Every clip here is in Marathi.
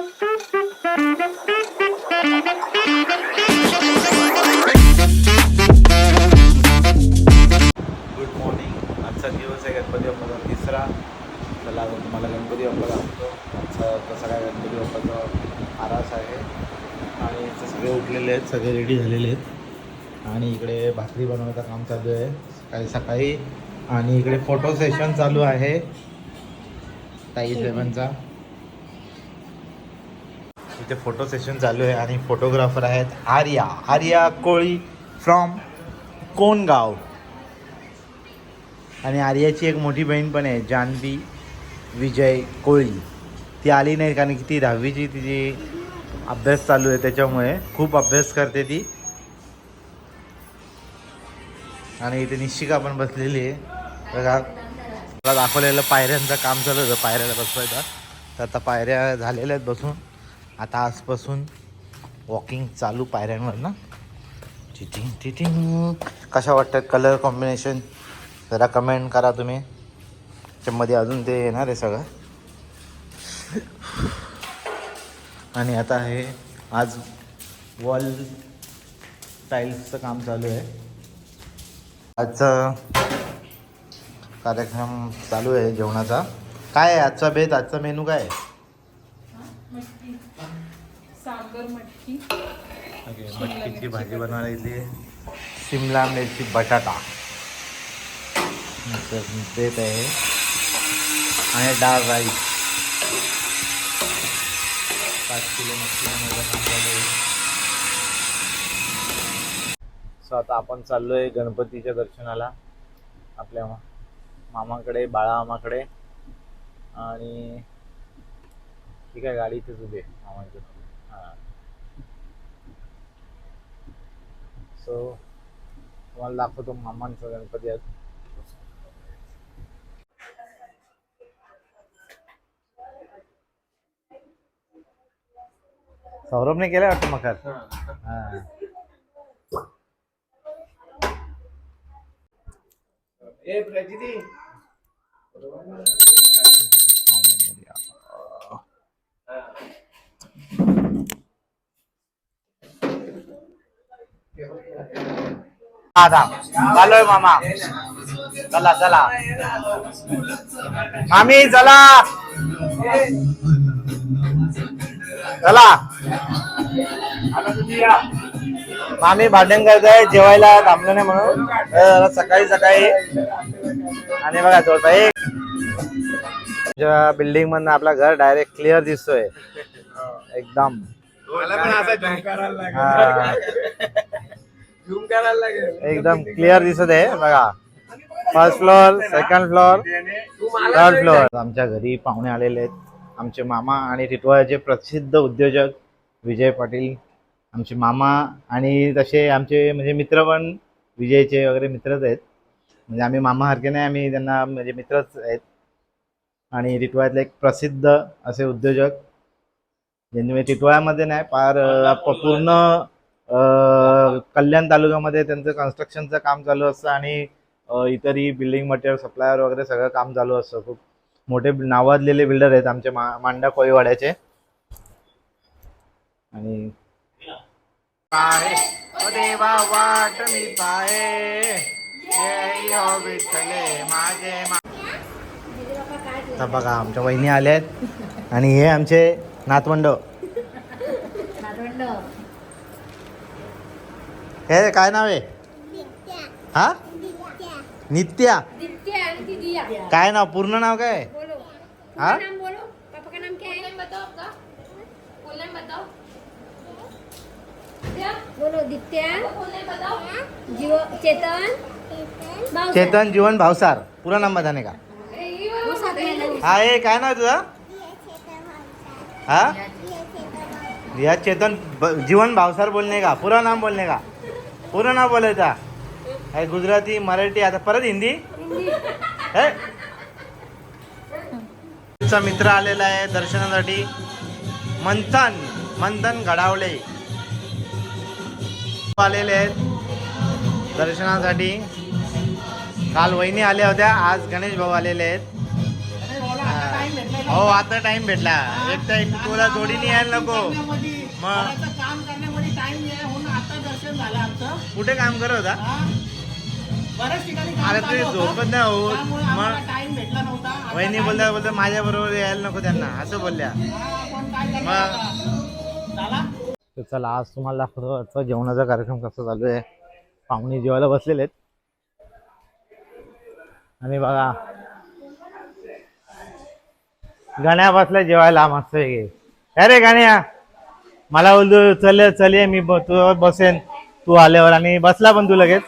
गुड मॉर्निंग आजचा दिवस आहे गणपती बाप्पाचा. तिसरा. चला तुम्हाला गणपती बाप्पा दाखवतो आजचा कसा काय गणपती बाप्पाचा आरास आहे. आणि सगळे उठलेले आहेत सगळे रेडी झालेले आहेत. आणि इकडे भाकरी बनवायचं काम चालू आहे. सकाळी सकाळी. आणि इकडे फोटो सेशन चालू आहे. ताई सेवनचा इथे फोटो सेशन चालू आहे आणि फोटोग्राफर आहेत आर्या. आर्या कोळी फ्रॉम कोणगाव आणि आर्याची एक मोठी बहीण पण आहे जानवी विजय कोळी. ती आली नाही कारण की ती दहावीची तिची अभ्यास चालू आहे त्याच्यामुळे खूप अभ्यास करते ती. आणि इथे निश्चिका पण बसलेली आहे. बघा. मला दाखवलेलं पायऱ्यांचं काम चालू होतं पायऱ्याला बसवायचं. तर आता पायऱ्या झालेल्या आहेत बसून. आता आजपासून वॉकिंग चालू पायऱ्यांवर ना? टिटिंग टिटिंग. कशा वाटतात कलर कॉम्बिनेशन जरा कमेंट करा तुम्ही. त्याच्यामध्ये अजून ते येणार आहे सगळं. आणि आता हे आज वॉल टाईल्सचं काम चालू आहे. आजचा कार्यक्रम चालू आहे जेवणाचा. काय आहे आजचा बेत? आजचा मेनू काय आहे? मटकी मटकीची भाजी बनवायला घेतली शिमला मिरची बटाटा. बेत आहे. आणि डाळ राईस. पाच किलो मटकी सो आता आपण चाललोय गणपतीच्या दर्शनाला. आपल्या मामाकडे बाळा मामाकडे. आणि ठीक आहे गाडी इथेच उभी आहे. मामाची हां सो तुम्हाला दाखवतो मामांचा गणपती आज. सौरभने केलं वाटतं मकर हा. आता चालोय मामा. चला चला. मामी चला. चला. मामी भांडण करताय जेवायला थांबलं नाही म्हणून. सकाळी सकाळी. आणि बघा थोडं एक बिल्डिंग मधनं आपला घर डायरेक्ट क्लिअर दिसतोय. एकदम. हा. एकदम क्लिअर दिसत आहे बघा. First floor second floor third floor आमच्या घरी पाहुणे आलेले आहेत. आमचे मामा आणि टिटवाळ्याचे प्रसिद्ध उद्योजक विजय पाटील. आमचे मामा आणि तसे आमचे म्हणजे मित्र पण विजयचे वगैरे मित्रच आहेत. म्हणजे आम्ही मामासारखे नाही आम्ही त्यांना म्हणजे मित्रच आहेत. आणि टिटवाळ्यातले एक प्रसिद्ध असे उद्योजक म्हणजे टिटवाळ्यामध्ये नाही फार पूर्ण अं, कल्याण तालुक्यामध्ये त्यांचं कन्स्ट्रक्शनचं काम चालू असतं आणि इतरही बिल्डिंग मटेरियल सप्लायर वगैरे सगळं काम चालू असतं. खूप मोठे नावाजलेले बिल्डर आहेत आमचे मा मांडा कोळीवाड्याचे. आणि पाहे ओ देवा वाट मी पाहे. जय हो बघा आमच्या वहिनी आल्या आहेत. आणि हे आमचे नातवंड. हे काय नाव आहे? हा? नित्या. काय नाव? पूर्ण नाव काय? हाँ? नाम बोलो. पापा का नाम क्या है? बताओ आपका फुल नेम बताओ. बोलो दित्या फुल नेम बताओ. जीव चेतन. जीवन भावसार. पुरा नाम बताने का. हा हे। काय नाव तुझं? हा? रिया चेतन जीवन भावसार बोलणे का? पुरा नाम बोलणे का? पूर्ण नाम बोलायचा? आहे गुजराती मराठी आता परत हिंदी? हे? तुमचा मित्र आलेला आहे दर्शनासाठी. मंथन मंथन घडावले. आलेले आहेत दर्शनासाठी. काल वहिनी आल्या होत्या आज गणेश भाऊ आलेले आहेत. हो आता टाइम भेटला. एक टाइम तुला जोडीने यायला नको. मग? काम करण्यामध्ये टाइम नाही म्हणून आता दर्शन झालं आमचं कुठे काम करत होता? हा. बऱ्याच ठिकाणी काम अरे चालू तुझी होतं. झोपत नाही होत. त्यामुळे आम्हाला मग? टाइम भेटला नव्हता आता वहिनी time बोलता बोलता माझ्या बरोबर यायला नको त्यांना. असं बोलल्या. हा, काय करणार मग- आता? झाला तर चला आज तुम्हाला दाखवतो आजचा जेवणाचा कार्यक्रम कसा चालू आहे? पाहुणे जेवायला बसलेले आहेत. आणि बघा गाण्या बसल्या जेवायला मस्त वेगळे अरे गाण्या मला बोलतो चल चल ये मी तुझ्यावर तू बसेन. तू आल्यावर आणि बसला पण तू लगेच.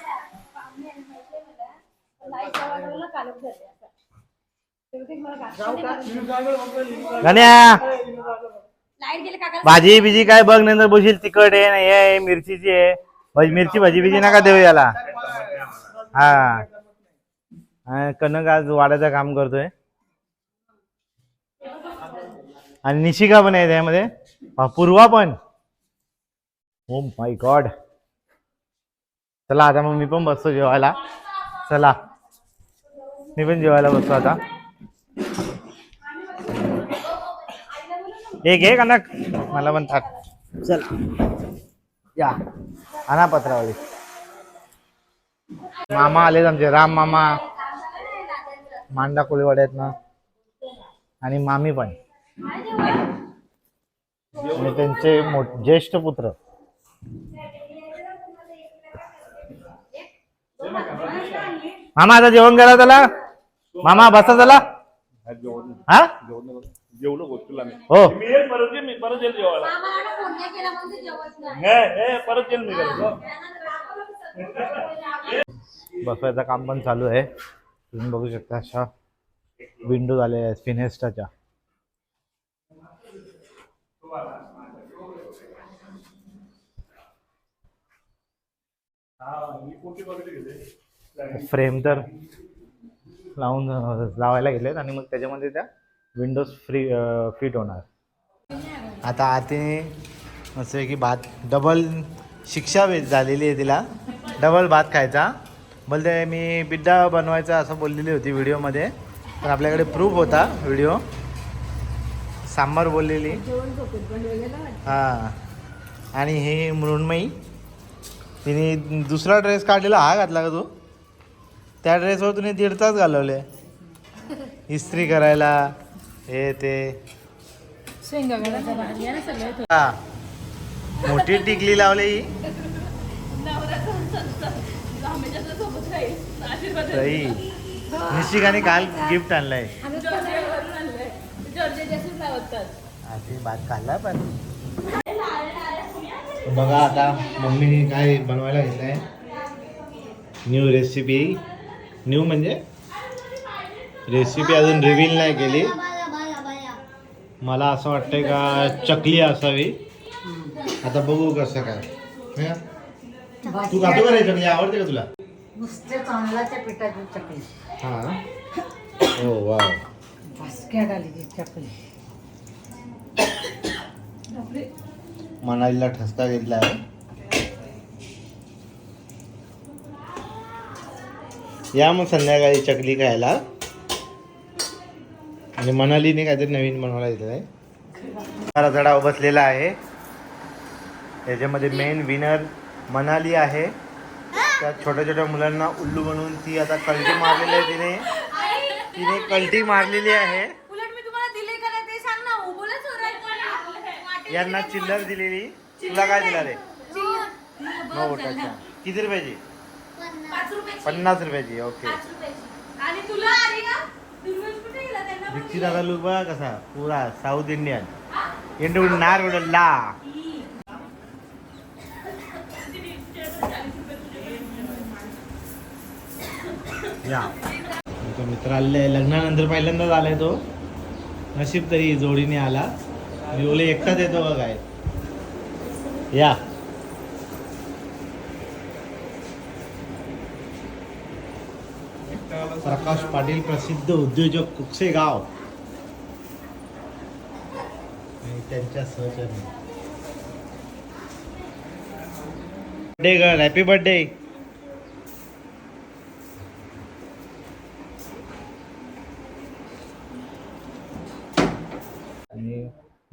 गण्या भाजी बिजी काय बघ नंतर बोलशील तिखट आहे नाही आहे मिरचीची आहे. मिरची भाजी बिजी नका देऊ याला. हा. हा, कनक आज वाड्याचं काम करतोय. आणि निशिका पण आहे त्यामध्ये. हा, पूर्वा पण. ओ माय गॉड चला आता मग मी पण बसतो जेवायला. चला. मी पण जेवायला बसतो आता. एक आहे कनक. मला पण थाक. चला. या. आणा पत्रावळी मामा आलेत आमचे. राम मामा. मांडा कोळीवाड्यात ना आणि मामी पण. आणि त्यांचे ज्येष्ठ पुत्र. मामा आता जेवण करा त्याला. मामा बसा त्याला. हा? जेवलो गोष्टीला हो. मी येईल परत येईल मी परत येईल जेवायला हे, परत येईल मी बसवायचं काम पण चालू आहे. तुम्ही बघू शकता अशा विंडो झाले फिनेस्टाच्या फ्रेम तर लावून लावायला गेलेत आणि मग त्याच्यामध्ये त्या विंडोज फ्री फिट होणार. आता आतीने असं आहे की भात डबल शिक्षा वे- झालेली आहे तिला. डबल भात खायचा. बोलते मी बिड्डा बनवायचा असं बोललेली होती व्हिडिओमध्ये पण आपल्याकडे प्रूफ होता व्हिडिओ सांबार बोललेली. हां. आणि हे मृण्मयी. तिने दुसरा ड्रेस काढलेला हा घातला का तू? त्या ड्रेसवर तुम्ही दीड तास घालवले. इस्त्री करायला हे ते. हा. मोठी टिकली लावली. ही निशिकाने काल गिफ्ट आणलंय. आधी भात खाल्ला पण बघा आता मम्मीने काय बनवायला घेतलंय. न्यू रेसिपी न्यू म्हणजे? रेसिपी अजून रिव्हील नाही केली. मला असं वाटतंय का चकली असावी. आता बघू कसं काय? तू खातो का रे चकली? आवडते का तुला? नुसते तांदळाच्या पिठाची चकली. हा. हो वा चकली. मनालीला ठसका घेतला आहे. या मग संध्याकाळी चकली खायला. आणि मनालीने काहीतरी नवीन बनवायला घेतलं आहे चढाव बसलेला आहे. त्याच्यामध्ये मेन विनर मनाली आहे. त्या छोट्या छोट्या मुलांना उल्लू बनवून ती आता कल्टी मारलेली आहे तिने. तिने कल्टी मारलेली आहे उलट मी तुम्हाला दिले का नाही ते सांग ना हो बोला चोरायचं यांना चिल्लर दिलेली. तुला काय दिला रे? नऊ टाका किती रुपयाची? पन्नास. रुपयाची. ओके. पाच रुपयाची. आणि तुला आली का? दुर्मिळ कुठे गेला? त्यांना पण दीक्षित दादा लुक बघा कसा पुरा साऊथ इंडियन. इंडू नार उडला या. मित्र आहे लग्नानंतर पहिल्यांदाच आलाय तो. नशीब तरी जोडीने आला. मी बोले एकटाच येतो का काय या. प्रकाश पाटील प्रसिद्ध उद्योजक कुकसे गाव. त्यांच्या सहचर्य birthday girl happy birthday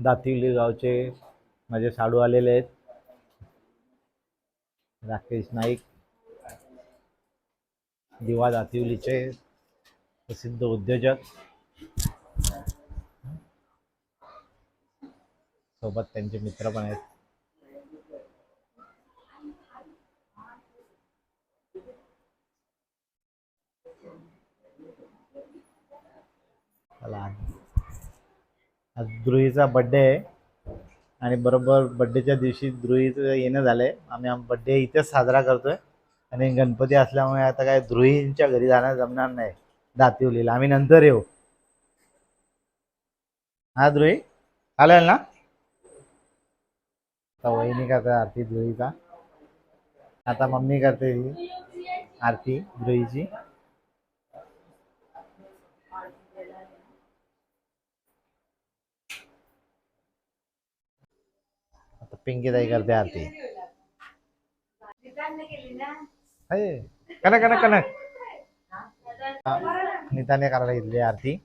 Dativali गावचे माझे साडू आलेले आहेत. राकेश नाईक दिवा दातिवलीचे प्रसिद्ध उद्योजक. सोबत त्यांचे मित्र पण आहेत. चला. आज द्रुहीचा बड्डे आहे. आणि बरोबर बड्डेच्या दिवशी द्रुहीचं येणं झालंय. आम्ही बड्डे इथेच साजरा करतोय. आणि गणपती असल्यामुळे आता काय द्रुहींच्या घरी जाणं जमणार नाही. दातिवलीला. आम्ही नंतर येऊ. हा द्रुही चालेल ना? आता वहिनी करते आरती द्रुहीचा आता मम्मी करते आरती द्रुहीची पिंकी ताई करते आरती. कनक कनक कनक हा, नीताने करायला घेतली आरती.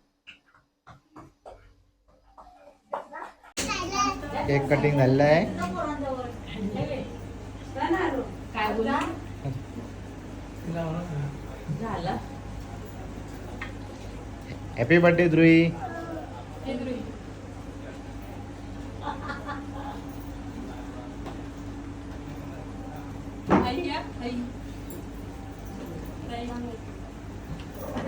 केक कटिंग झालेलं आहे. हॅपी बर्थडे ध्रुई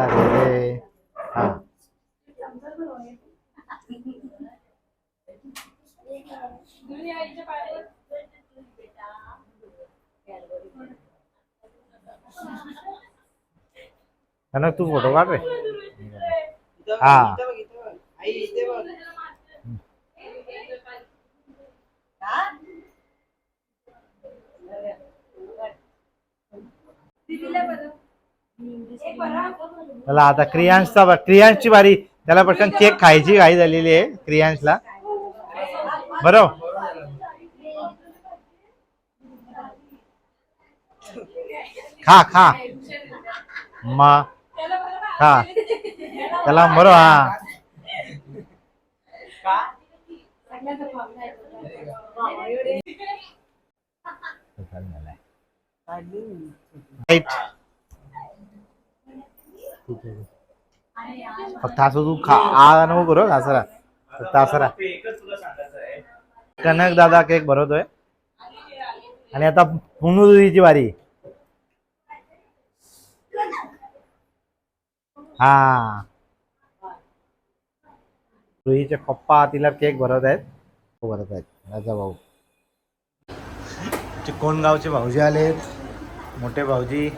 अरे हा कनक तू फोटो काढ रे. हा. चला आता क्रियांशचा क्रियांशची बारी. त्याला पटकन केक खायची घाई झालेली आहे क्रियांशला. बरोबर खा खा. मा. खा. त्याला बरोबर हा. फक्त असं तू खा. आ नको करू घासरा फक्त असरा कनक दादा केक भरवतोय. आणि आता पुनुदुरीची वारी. हा. रुहीचे पप्पा तिला केक भरवत आहेत. हो, भरत आहेत. राजा भाऊ. चिकोणगावचे भाऊजी आलेत? मोठे भाऊजी.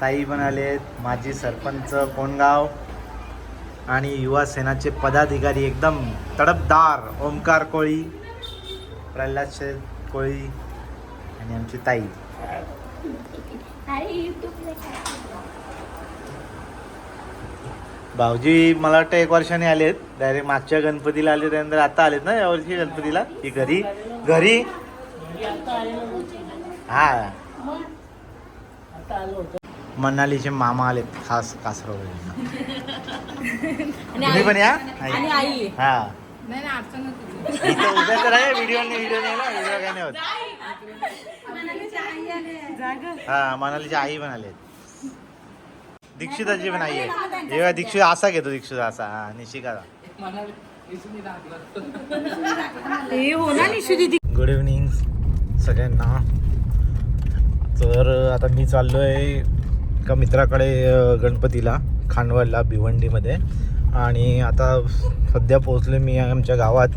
ताई पण आलेत. माजी सरपंच कोणगाव आणि युवा सेनाचे पदाधिकारी एकदम तडपदार ओमकार कोळी प्रल्हाद शेत कोळी आणि आमची ताई. भाऊजी मला वाटतं एक वर्षाने आलेत. डायरेक्ट मागच्या गणपतीला आले त्यानंतर आता आलेत ना यावर्षी गणपतीला? की घरी? घरी? हा. मनालीचे मामा आलेत खास कासरवली तुम्ही पण या? आणि आई. हा. उभ्या तर आहे व्हिडिओ नाही व्हिडिओ नाही ना व्हिडिओ काय नाही होत हा मनालीची आई पण आले दीक्षिताची पण आई आहे. जेव्हा दीक्षित असा घेतो दीक्षित असा हा निशिकाचा गुड इव्हनिंग सगळ्यांना. तर आता मी चाललो आहे एका मित्राकडे गणपतीला खांडवडला भिवंडीमध्ये. आणि आता सध्या पोचले मी आमच्या गावात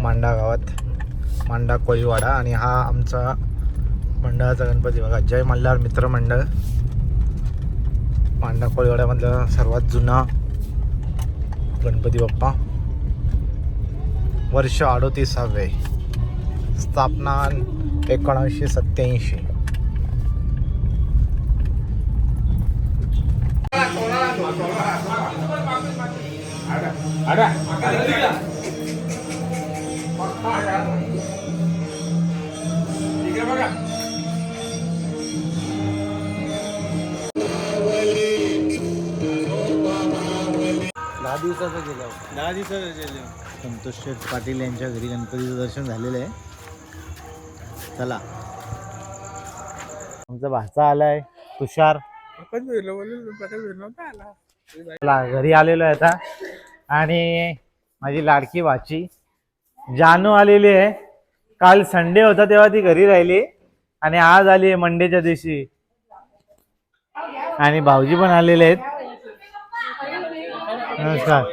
मांडा गावात मांडा कोळीवाडा. आणि हा आमचा मंडळाचा गणपती बघा. जय मल्हार मित्रमंडळ पांडा कोळीवाड्यामधला सर्वात जुना गणपती बाप्पा. वर्ष अडोतीसावे. स्थापना एकोणीसशे सत्याऐंशी आगा दिवसाचं गेलं दहा दिवसाचं गेलं संतोष शेठ पाटील यांच्या घरी गणपतीचं दर्शन झालेलं आहे. चला. आमचा भाचा आलाय. तुषार. चला घरी आलेलो आहे आता. आणि माझी लाडकी भाची जानू आलेली आहे. काल संडे होता तेव्हा ती घरी राहिली. आणि आज आली आहे मंडेच्या दिवशी. आणि भाऊजी पण आलेले आहेत. नमस्कार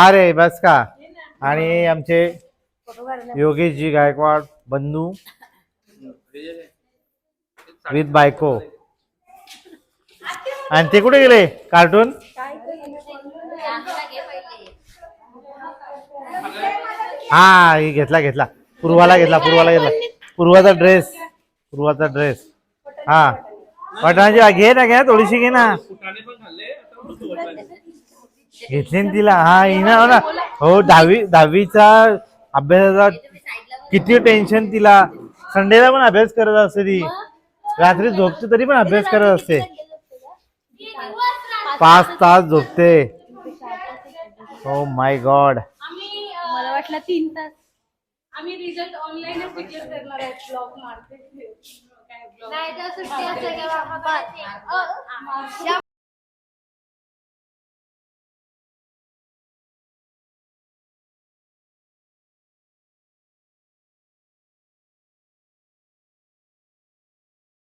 अरे बस का? आणि आमचे योगेशजी गायकवाड बंधू विथ बायको. आणि ते कुठे गेले? कार्टून? हा हे घेतला घेतला. पूर्वाला घेतला पूर्वाला घेतला. पूर्वाचा ड्रेस पूर्वाचा ड्रेस. हा. पटणाची घे ना घे थोडीशी घे ना. घेतली ना तिला. हा हिना हो ना. हो दहावी दहावीचा अभ्यासाचा किती टेन्शन तिला. संडेला पण अभ्यास करत असते ती. रात्री झोपते तरी पण अभ्यास करत असते. पाच तास झोपते. हो माय गॉड मला वाटलं तीन तास. आम्ही रिझल्ट ऑनलाईनच डिक्लेअर करणार आहे. ब्लॉग मारते.